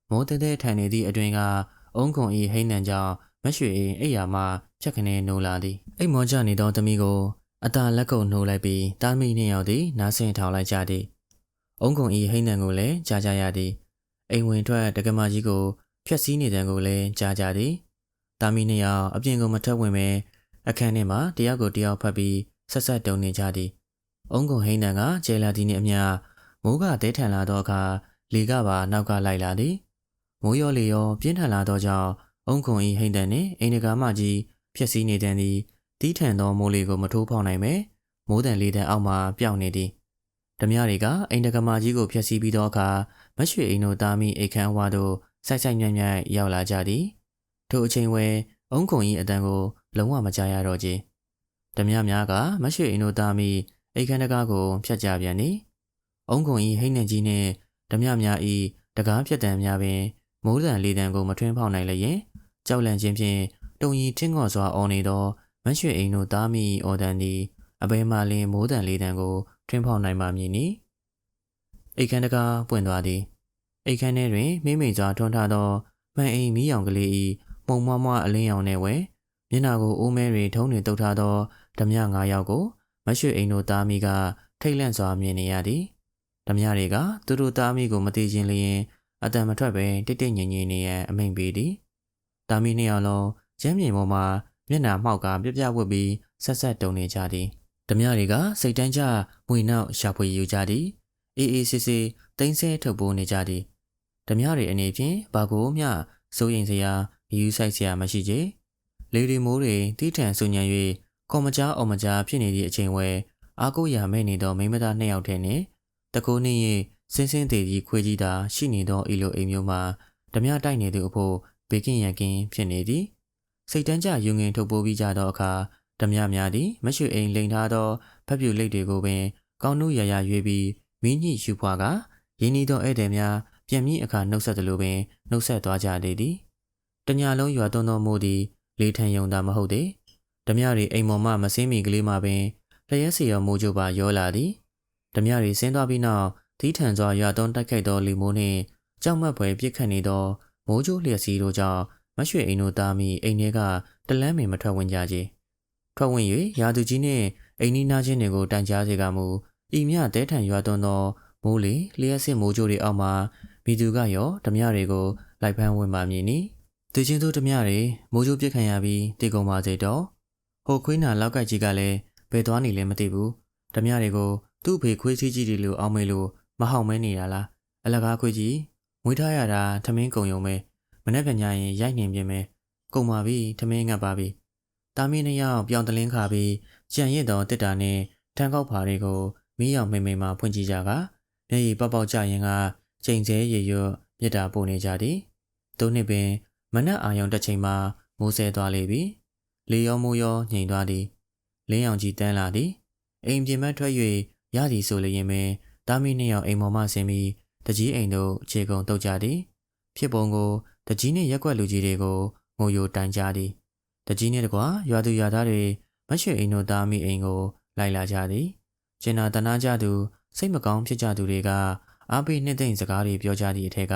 မိုးတဲတဲထန်နေသည့်အတွင်ကအုံခွန်ဤဟိန်းနံကြောင့်မရွှေအိမ်အိယာမှဖြက်ခနဲနိုးလာသည်အိမ်မောကျနေသောသမီးကိုအတာလက်ကုပ်နှိုးလိုက်ပြီးတားမိနှစ်ယောက်သည်နားဆင်ထောင်လိုက်ကြသည်အုံကုံဤဟိန်းနံကိုလည်းကြားကြရသည်အိမ်ဝင်ထွက်တက္ကမကြီးကိုဖျက်ဆီးနေတဲ့ကိုလည်းကြားကြသည်တားမိနှစ်ယောက်အပြင်ကိုမထွက်ဝင်ပဲ အခန်းထဲမှာတယောက်ကိုတယောက်ဖတ်ပြီးဆက်ဆက်တုံနေကြသည်အုံကုံဟိန်းနံကကျဲလာသည်နှင့်အမျှမိုးကတဲထန်လာသောအခါလေကပါနောက်ကလိုက်လာသည်မိုးရောလေရောပြင်းထန်လာသောကြောင့်အုံကုံဤဟိန်းတန်နှင့်အိမ်တကာမကြီးဖျက်ဆီးနေတဲ့သည်တီးထန်သောမိုးလေးကိုမထိုးဖောက်နိုင်ပဲမိုးတန်လေးတန်အောက်မှာပျောက်နေသည်ဓမြတွေကအိမ်တကမာကြီးကိုဖျက်ဆီးပြီးသောအခါမရွှေအိမ်တို့သားမိအိတ်ခမ်းဝါတို့စိုက်စိုက်ညံ့ညံ့ရောက်လာကြသည်ထိုအချိန်ဝဲအုံးခုံကြီးအတန်ကို လုံးဝမကြားရတော့ကြီးဓမြများကမရွှေအိမ်တို့သားမိအိတ်ခမ်းတကားကိုဖျက်ကြပြန်သည်အုံးခုံကြီးဟိမ့်နေကြီးနှင့်ဓမြများဤတကားဖြတ်တံများပင်မိုးတန်လေးတန်ကိုမထွင်းဖောက်နိုင်လျင်ကြောက်လန့်ခြင်းဖြင့်တုံရီထင်းငေါ်စွာအော်နေသောမရွှေအိမ်တို့သားမိအော်တန်သည်အဘဲမှလင်းမိုးတန်လေးတန်ကိုထွင်းဖောက်နိုင်ပါမည်နီအိတ်ခမ်းတကားပွင့်သွားသည်အိတ်ခမ်းထဲတွင်မိမိစွာထွန်းထားသောမှန်အိမ်မီးရောင်ကလေး၏မှုံမွားမွားအလင်းရောင်နှင့်ဝဲ မျက်နှာကိုအိုးမဲတွင်ထုံးတွင်တုပ်ထားသောဓမြ၅ယောက်ကိုမရွှေအိမ်တို့သားမိကထိတ်လန့်စွာမြင်နေရသည်ဓမြတွေကသူတို့သားမိကိုမသိချင်းလျင်အတန်မထွက်ပဲတိတ်တိတ်ငြိမ်ငြိမ်နေရန်အမိန်ပေးသည်သားမိနှစ်ယောက်လုံးကျမ်းမြေပေါ်မှာမျက်နှာမှောက်ကပြပြဝတ်ပြီးဆက်ဆက်တုံနေကြသည်ဓမြတွေကစိတ်တန်းကြမွေနောက်ရှာဖွေယူကြသည်အေးအေးဆေးဆေးတင်းဆဲထုတ်ပိုးနေကြသည်ဓမြတွေအနေဖြင့်ဘာကိုမျှစိုးရင်စရာယူဆိုင်စရာမရှိကြ လေဒီမိုးတွေတီးထန်ဆူညံ၍ကော်မကြားအော်မကြားဖြစ်နေသည့်အချိန်ဝဲအာကိုရမဲ့နေသောမိမသားနှစ်ယောက်ထဲနှင့်တကိုးနှင့်၏စင်းစင်းသေးကြီးခွေးကြီးသာရှိနေသောအီလိုအိမ်မျိုးမှာဓမြတိုက်နေသူအဖို့ဘေကင်းရန်ကင်းဖြစ်နေသည်စိတ်တန်းကြယူငင်ထုတ်ပိုးပြီးကြသောအခါဓမြများသည်မရွှေအိမ်လိန်ထားသောဖက်ပြူလိတ်တွေကိုပင်ကောင်းနုရရရွေးပြီးမိညိရှူဖွာကရင်းနှီးသောဧည့်သည်များပြန်ပြီးအခါနှုတ်ဆက်သလိုပင်နှုတ်ဆက်သွားကြလေသည်တညာလုံးရွာသွန်းသောမိုးသည် လေထံယုံတာမဟုတ်သေးဓမြရီအိမ်မော်မှမစင်းမီကလေးမှပင်လျက်စီရောမိုးကြိုပါရောလာသည်ဓမြရီဆင်းသွားပြီးနောက်သီးထန်စွာရွာသွန်းတိုက်ခိုက်သောလီမိုးနှင့်ကြောက်မက်ဖွယ်ပြစ်ခတ်နေသောမိုးကြိုးလျက်စီတို့ကြောင့်မရွှေအိမ်တို့သားမိအိမ်ထဲကတလန်းပင်မထွက်ဝင်ကြကြထွက်ဝင်၍ရာသူကြီးနှင့်အိမ်နီးနားချင်းတွေကိုတန်ကြားစေကမူဤမြတဲထန်ရွာသွန်းသောမိုးလေလျှက်စစ်မိုးကြိုးတွေအောက်မှာမိသူကရောဓမြတွေကိုလိုက်ဖမ်းဝင်ပါမည်နီ တချင်းတို့ဓမြတွေမိုးကြိုးပြစ်ခံရပြီးတေကုန်ပါစေတော့ဟိုခွေးနာလောက်ကကြီးကလည်းဘယ်သွားနေလဲမသိဘူးဓမြတွေကိုသူ့ဖေခွေးချီကြီးတွေလိုအောင်းမေးလို့မဟောင်မဲနေတာလားအလကားခွေးကြီးမွေးထားရတာထမင်းကုံယုံပဲမနေ့ကညရင်ရိုက်နေပြင်ပဲကုံပါပြီထမင်းငတ်ပါပြီတာမင်းနှစ်ယောက်ပြောင်းတလင်းခါပြီးကြံရစ်သောတစ်တာနဲ့ထန်းကောက်ဖာတွေကိုမီးရောင်မိမ့်မိန်မှဖွင့်ကြည့်ကြကမျက်ရည်ပေါက်ပေါက်ကြရင်ကချိန်ကျဲရေရွတ်မြစ်တာပို့နေကြသည်သုံးနှစ်ပင် မနက်အာရုံတစ်ချိန်မှာမိုးဆဲသွားလေပြီလေရောမိုးရောညှိန်သွားသည်လင်းရောင်ကြီးတန်းလာသည်အိမ်ပြင်မထွက်၍ရသည်ဆိုလျင်ပင်တာမီနှစ်ယောက်အိမ်ပေါ်မှဆင်းပြီးတကြီးအိမ်တို့ခြေကုံတုတ်ကြသည်ဖြစ်ပုံကိုတကြီးနှင့်ရက်ွက်လူကြီးတွေကိုငိုယိုတိုင်ကြသည်တကြီးနှင့်တကွာရွာသူရွာသားတွေမရွှေအိမ်တို့သားမိအိမ်ကိုလိုက်လာကြသည်ကျင်နာတနာကြသူစိတ်မကောင်းဖြစ်ကြသူတွေကအားပေးနှစ်သိမ့်စကားတွေပြောကြသည့်အထက်က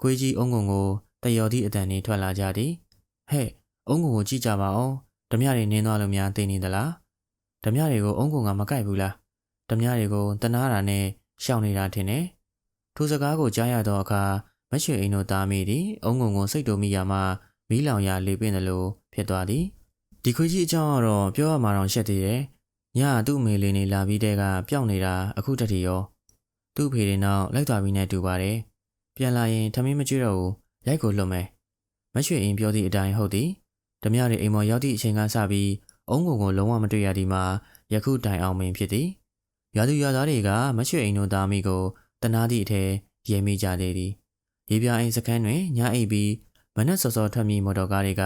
ခွေးကြီးအုံကုံကို တယော်သည့်အတန်တွေထွက်လာကြသည်ဟဲ့အုံကုံကိုကြည့်ကြပါအောင်ဓမြတွေနင်းသွားလို့များသိနေသလားဓမြတွေကိုအုံကုံကမကိုက်ဘူးလားဓမြတွေကိုတနာတာနဲ့ရှောင်နေတာထင်တယ်ထိုစကားကိုကြားရသောအခါမရွှေအိမ်တို့သားမိသည်အုံငုံကိုစိတ်တူမိရမှမီးလောင်ရလေပင်တယ်လို့ဖြစ်သွားသည်ဒီခွေးကြီးအကြောင်းကတော့ပြောရမှာတော့ရှက်သေးတယ်ညသူ့အမေလေးနေလာပြီးတဲ့ကပျောက်နေတာအခုတည်းရောသူ့ဖေတွေနောက်လိုက်သွားပြီးနဲ့တူပါတယ်ပြန်လာရင်ထမင်းမကျွတော့ဘူး ရိုက်ကိုလွတ်မယ်မရွှေအိမ်ပြောသည့်အတိုင်းဟုတ်သည်ဓမြတွေအိမ်မော်ရောက်သည့်အချိန်ကစပြီးအုံငုံကိုလုံးဝမတွေ့ရသည်မှာယခုတိုင်အောင်မင်းဖြစ်သည်ရွာသူရွာသားတွေကမရွှေအိမ်တို့သားမိကိုတနာသည့်အထက်ရဲမိကြသေးသည်ရေပြာအိမ်စခန်းတွင်ညအိပ်ပြီးမနက်စောစောထွက်မိမော်တော်ကားတွေက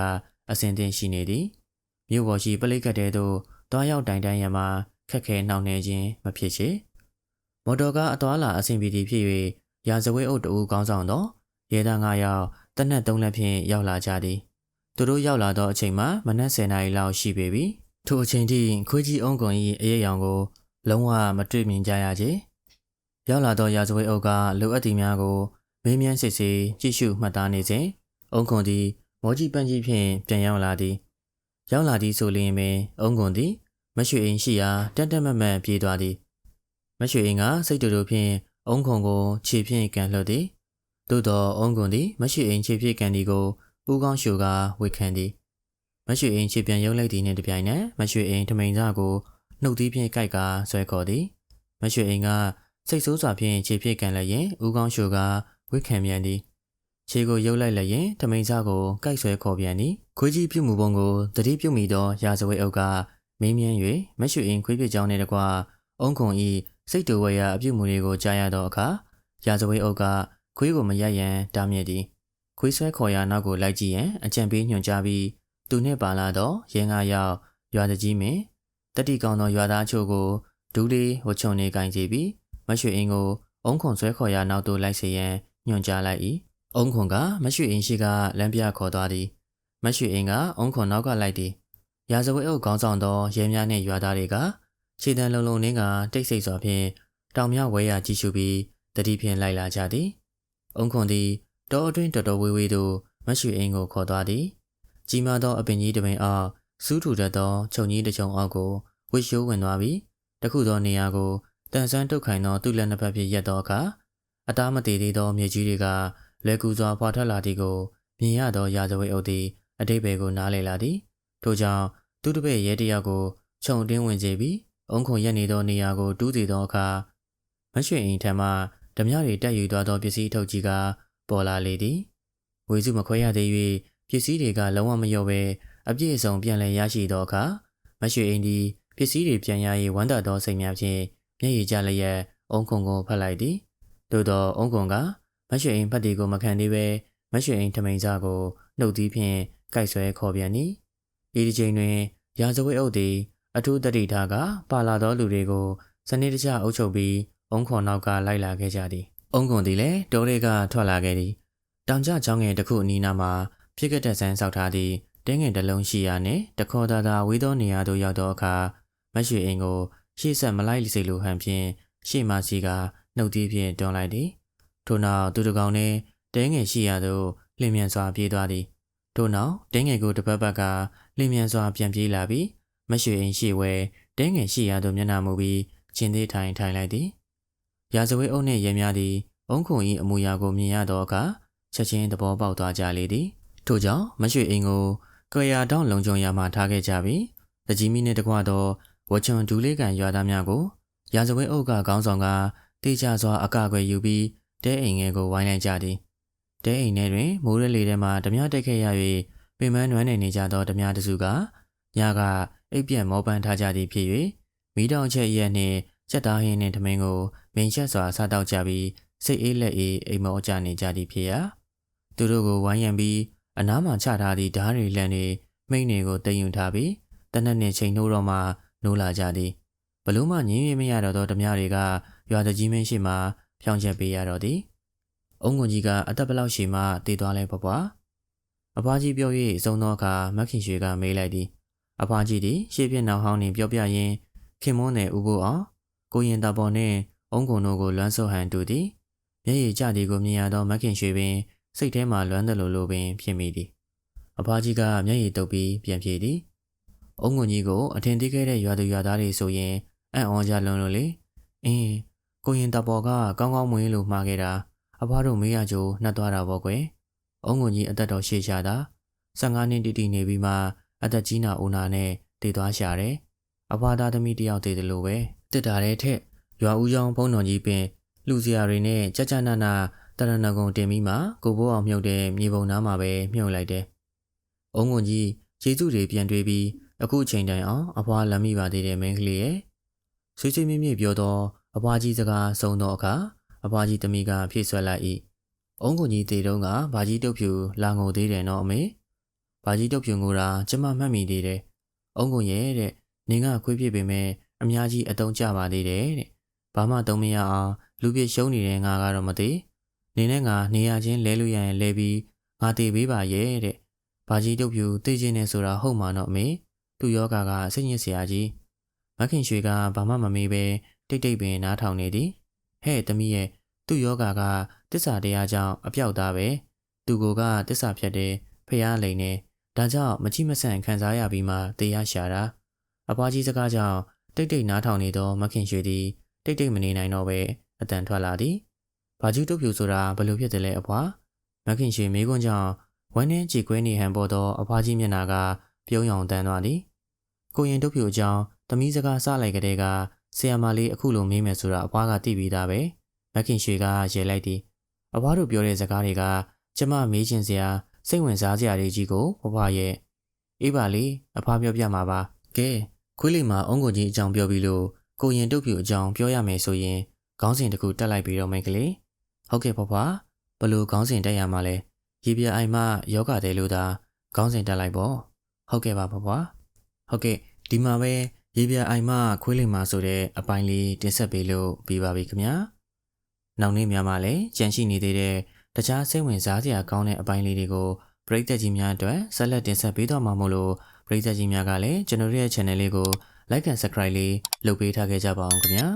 အဆင်သင့်ရှိနေသည်မြို့ပေါ်ရှိပလိတ်ကတ်တဲသို့တွားရောက်တိုင်တိုင်ရမှာခက်ခဲနှောင့်နှဲခြင်းမဖြစ်ချေမော်တော်ကားအသွာလာအဆင်ပြေသည်ဖြစ်၍ရာဇဝဲအုပ်တအူးကောင်းဆောင်သော ရဲသား9ယောက်တနက်3လက်ဖြင့်ရောက်လာကြသည်သူတို့ရောက်လာသောအချိန်မှာမနက်10နာရီလောက်ရှိပေပြီထိုအချိန်ထိခွေးကြီးအုံကွန်၏အရေးအယောင်ကို လုံးဝမတွေ့မြင်ကြရချေရောက်လာသောရာဇဝဲအုပ်ကလိုအပ်သည်များကိုမေးမြန်းစစ်ဆေးကြည့်ရှုမှတ်သားနေစဉ်အုံခွန်သည်မောကြီးပန်းကြီးဖြင့်ပြန်ရောက်လာသည်ရောက်လာသည်ဆိုလျင်ပင်အုံခွန်သည်မရွှေအိမ်ရှိရာတက်တက်မတ်မတ်ပြေးသွားသည်မရွှေအိမ်ကစိတ်တူတူဖြင့်အုံခွန်ကိုခြေဖြင့်ကန်လှုပ်သည် သို့သောအုံခွန်သည်မရွှေအိမ်ခြေဖြင့်ကန်သည်ကိုဦးကောင်းရှုကဝေခံသည်မရွှေအိမ်ခြေပြန်ရုပ်လိုက်သည်နှင့်တပြိုင်နက်မရွှေအိမ်ထမိန်စားကိုနှုတ်သီးဖြင့်ကြိုက်ကဆွဲခေါ်သည်မရွှေအိမ်ကစိတ်ဆိုးစွာဖြင့်ခြေဖြင့်ကန်လည်းရင်ဦးကောင်းရှုကဝိခံပြန်သည်ခြေကိုရုပ်လိုက်လည်းရင်ထမိန်စားကိုကြိုက်ဆွဲခေါ်ပြန်သည်ခွေးကြီးပြုတ်မှုပုံကိုတတိပြုတ်မိသောရာဇဝဲအုပ်ကမင်းမြန်း၍မရွှေအင်းခွေးပြစ်ကြောင်းနှင့်တကွအုံခွန်ဤစိတ်တူဝဲရာအပြုတ်မှုတွေကိုကြားရသောအခါရာဇဝဲအုပ်က ခွေးကိုမရရန်တားမြစ်သည်ခွေးဆွဲခေါ်ရာနောက်ကိုလိုက်ကြည့်ရန်အကြံပေးညွှန်ကြားပြီးသူနှင့်ပါလာသောရဲငါရောက်ရွာတကြီးမင်းတတိကောင်သောရွာသားချို့ကိုဒူးလေးဝချုံနေကင်စီပြီးမရွှေအင်းကိုအုံခွန်ဆွဲခေါ်ရာနောက်သို့လိုက်စေရန်ညွှန်ကြားလိုက်၏အုံခွန်ကမရွှေအင်းရှိကလမ်းပြခေါ်သွားသည်မရွှေအင်းကအုံခွန်နောက်ကလိုက်သည်ရာဇဝဲအုပ်ကောင်းဆောင်သောရဲများနှင့်ရွာသားတွေကခြေတံလုံးလုံးနှင်းကတိတ်ဆိတ်စွာဖြင့်တောင်မြဝဲရကြည့်ရှုပြီးတတိဖြင့်လိုက်လာကြသည် အုံခွန်သည်တောအတွင်းတော်တော်ဝေးဝေးသို့မရွှေအင်းကိုခေါ်သွားသည်ကြီးမားသောအပင်ကြီးတစ်ပင်အောက်စူးထူတတ်သောခြုံကြီးတစ်ချုံအောက်ကိုဝှစ်ရှိုးဝင်သွားပြီးတခုသောနေရာကိုတန်ဆန်းတုတ်ခိုင်သောသူ့လက်နှစ်ဖက်ဖြင့်ရက်သောအခါအသားမတည်သေးသောမြေကြီးတွေကလက်ကူစွာဖွာထွက်လာသည်ကိုမြင်ရသောရာဇဝဲအုပ်သည်အတိတ်ဘယ်ကိုနားလည်လာသည်ထို့ကြောင့်သူ့တပည့်ရဲတယောက်ကိုခြုံတင်းဝင်စေပြီးအုံခွန်ရက်နေသောနေရာကို တူးစီသောအခါမရွှေအိမ်ထံမှ ဓမြတွေတက်ယူသွားသောပစ္စည်းထုတ်ကြီးကပေါ်လာလေသည်ဝေစုမခွဲရသေး၍ပစ္စည်းတွေကလုံးဝမလျော့ပဲအပြည့်အစုံပြန်လည်ရရှိသောအခါမရွှေအိမ်သည်ပစ္စည်းတွေပြန်ရရေးဝမ်းသာသောစိတ်များဖြင့်မျက်ရည်ကျလျက်အုံခွန်ကိုဖတ်လိုက်သည်သို့သောအုံခွန်ကမရွှေအိမ်ဖတ်တီကိုမခံသေးပဲမရွှေအိမ်ထမိန်စားကိုနှုတ်သီးဖြင့်ကိုက်ဆွဲခေါ်ပြန်သည်ဤဒီချိန်တွင်ရာဇဝဲအုပ်သည်အထူးတတိထားကပါလာသောလူတွေကိုစနစ်တကျအုပ်ချုပ်ပြီး အုံခွန်နောက်ကလိုက်လာခဲ့ကြသည်အုံခွန်သည်လည်းတိုးတွေကထွက်လာခဲ့သည်တောင်ကျချောင်းငယ်တစ်ခုအနီးနားမှာဖြစ်ကတဲ့ဆန်းဆောက်ထားသည့်တင်းငယ်တစ်လုံးရှိရာနှင့်တခေါ်သာသာဝေးသောနေရာသို့ရောက်သောအခါမရွှေအိမ်ကို ရှေ့ဆက်မလိုက်စေလိုဟန်ဖြင့်ရှေ့မှစီကနှုတ်သီးဖြင့်တွန်းလိုက်သည်ထို့နောက်သူတကောင်နှင့်တင်းငယ်ရှိရာသို့လျင်မြန်စွာပြေးသွားသည်ထို့နောက်တင်းငယ်ကိုတစ်ပတ်ပတ်ကလျင်မြန်စွာပြန်ပြေးလာပြီးမရွှေအိမ်ရှိဝဲတင်းငယ်ရှိရာသို့မျက်နှာမူပြီးချင်းသေးထိုင်ထိုင်လိုက်သည် ရာဇဝဲအုပ်နှင့်ရဲများသည်အုံခုံ၏အမူအရာကိုမြင်ရသောအခါချက်ချင်းသဘောပေါက်သွားကြလေသည်ထို့ကြောင့်မရွှေအိမ်ကိုကြွယ်ရာတောင်းလုံခြုံရာမှထားခဲ့ကြပြီးတကြီးမီနှင့်တကွသောဝချွန်ဒူးလေးကန်ရွာသားများကိုရာဇဝဲအုပ်ကခေါင်းဆောင်ကတေချစွာအကကွယ်ယူပြီးတဲအိမ်ငယ်ကိုဝိုင်းလိုက်ကြသည်တဲအိမ်ထဲတွင်မိုးရဲလေထဲမှဓမြတက်ခဲ့ရ၍ပင်မနွမ်းနေနေကြသောဓမြတစုကညကအိပ်ပြက်မောပန်းထားကြသည်ဖြစ်၍မိတောင်ချက်ရက်နှင့် ချက်သားဟင်းနှင့်ထမင်းကိုမင်းချက်စွာစားတောက်ကြပြီးစိတ်အေးလက်အေးအိမ်မောကြနေကြသည်ဖြစ်ရာသူတို့ကိုဝိုင်းရံပြီးအနားမှချထားသည့်ဓားရီလန်တွေမိန်တွေကိုတင်ယူထားပြီးတနက်နှင့်ချိန်နှိုးတော့မှနိုးလာကြသည်ဘလို့မှငင်းရမရတော့သောဓမြတွေကရွာတကြီးမင်းရှိမှဖြောင်းချက်ပေးရတော့သည်အုံးကွန်ကြီးကအသက်ဘလောက်ရှိမှတည်သွားလဲဖွားအဖွားကြီးပြော၍စုံသောအခါမခင်ရွှေကမေးလိုက်သည်အဖွားကြီးသည်ရှေ့ပြနောက်ဟောင်းနှင့်ပြောပြရင်းခင်မွန်းနယ်ဥဖို့အောင် ကိုရင်တပေါ်နှင့်အုံးကွန်တို့ကိုလွမ်းဆုပ်ဟန်တူသည်မျက်ရည်ကျသည်ကိုမြင်ရသောမခင်ရွှေပင်စိတ်ထဲမှလွမ်းတယ်လို့လိုပင်ဖြစ်မိသည်အဖွားကြီးကမျက်ရည်တုပ်ပြီးပြန်ပြေးသည်အုံးကွန်ကြီးကိုအထင်သေးခဲ့တဲ့ရွာသူရွာသားတွေဆိုရင်အံ့ဩကြလွန်းလို့လေအင်းကိုရင်တပေါ်ကကောင်းကောင်းမွေးလို့မှားခဲ့တာအဖွားတို့မေးရကြိုနှက်သွားတာပေါ့ကွယ်အုံးကွန်ကြီးအသက်တော်ရှေ့ရှာတာ15နှစ်တိတိနေပြီးမှအသက်ကြီးနာဦးနာနဲ့တည်သွားရှာတယ်အဖွားသားသမီးတယောက်တည်တယ်လို့ပဲ တစ်တာတဲ့ထက်ရွာဦးချောင်းဖုံးတော်ကြီးပင်လူစရာတွေနဲ့ကြကြနာနာတရဏဂုံတင်ပြီးမှကိုဘိုးအောင်မြုပ်တဲ့မြေပုံနားမှာပဲမြုပ်လိုက်တယ်။အုံးကုန်ကြီးခြေစုတွေပြန်တွေးပြီးအခုချိန်တိုင်အောင်အဖွားလမ်းမိပါသေးတယ်မင်းကလေးရဲ့။ဆွေးဆွေးမြင့်မြင့်ပြောတော့အဖွားကြီးစကားဆုံးတော့အခါအဖွားကြီးတမီကဖြည့်ဆွက်လိုက်၏။အုံးကုန်ကြီးတေတုံးကဘာကြီးတုတ်ဖြူလာငိုသေးတယ်နော်အမေ။ဘာကြီးတုတ်ဖြူငိုတာကျမမှတ်မိသေးတယ်။အုံးကုန်ရဲ့တဲ့နင်ကခွေးပြစ်ပေမဲ့ အများကြီးအတုံးကြပါသေးတယ်တဲ့။ဘာမှတုံးမရအောင်လူပြရှုံးနေတဲ့ငါကတော့မသိနေနဲ့ငါနေရချင်းလဲလို့ရရင်လဲပြီးငါတည်ပေးပါရဲ့တဲ့ဘာကြီးတုတ်ပြူသိချင်းနေဆိုတာဟုတ်မှာတော့အမေသူ့ယောဂါကစိတ်ညစ်စရာကြီးမခင်ရွှေကဘာမှမမေးပဲတိတ်တိတ်ပင်နားထောင်နေသည်ဟဲ့တမီးရဲ့သူ့ယောဂါကတစ္ဆာတရားကြောင့်အပြောက်သားပဲသူကိုကတစ္ဆာဖြတ်တယ်ဖះလိန်နေဒါကြောင့်မချိမဆန့်ခံစားရပြီးမှတရားရှာတာအပွားကြီးစကားကြောင့် တိတ်တိတ်နားထောင်နေသောမခင်ရွှေသည်တိတ်တိတ်မနေနိုင်တော့ပဲအတန်ထွက်လာသည်။ဘာကျူးတုတ်ဖြူဆိုတာဘလို့ဖြစ်တယ်လဲအဖွာ။မခင်ရွှေမေးခွန်းကြောင့်ဝမ်းနဲ့ကြည်ကွဲနေဟန်ပေါ်သောအဖွားကြီးမျက်နှာကပြုံးရောင်တန်းသွားသည်။ကိုရင်တုတ်ဖြူအကြောင်းသမီးစကားစလိုက်ကလေးကဆီယမလေးအခုလိုမေးမယ်ဆိုတာအဖွားကသိပြီးသားပဲ။မခင်ရွှေကရေလိုက်သည်။အဖွားတို့ပြောတဲ့စကားတွေကကျမမေးချင်စရာစိတ်ဝင်စားစရာတွေကြီးကိုဘွားရဲ့အေးပါလေအဖွားပြောပြမှာပါ။ကဲ ခွေးလေးမှာအုံးကုန်ကြီးအကြောင်းပြောပြီးလို့ကိုရင်တုတ်ဖြူအကြောင်းပြောရမယ်ဆိုရင်ခေါင်းစဉ်တစ်ခုတက်လိုက်ပြီးတော့မိတ်ကလေးဟုတ်ကဲ့ဖွားဖွားဘလို့ခေါင်းစဉ်တက်ရမှာလဲရေပြအိုင်မယောဂတယ်လို့သာခေါင်းစဉ်တက်လိုက်ပေါ့ဟုတ်ကဲ့ပါဖွားဖွားဟုတ်ကဲ့ဒီမှာပဲရေပြအိုင်မခွေးလိမ်မာဆိုတဲ့အပိုင်းလေးတင်ဆက်ပေးလို့ပြီးပါပြီခင်ဗျာနောက်နေ့များမှာလည်းကြံရှိနေသေးတဲ့တခြားစိတ်ဝင်စားစရာကောင်းတဲ့အပိုင်းလေးတွေကိုပရိသတ်ကြီးများအတွက်ဆက်လက်တင်ဆက်ပေးတော့မှာမို့လို့ ပရိသတ်ကြီးများကလည်းကျွန်တော်ရဲ့ channel လေးကို like and subscribe လေးလုပ်ပေးထားခဲ့ကြပါအောင်ခင်ဗျာ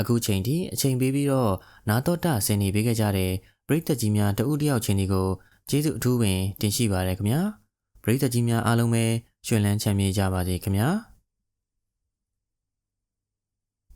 အခုချိန်ထိအချိန်ပေးပြီးတော့နာတော်တာဆင်နေပေးခဲ့ကြတဲ့ပရိသတ်ကြီးများတဦးတယောက်ချင်းဒီကိုကျေးဇူးအထူးပင်တင်ရှိပါရခင်ဗျာပရိသတ်ကြီးများအားလုံးပဲရွှင်လန်းချမ်းမြေ့ကြပါစေခင်ဗျာ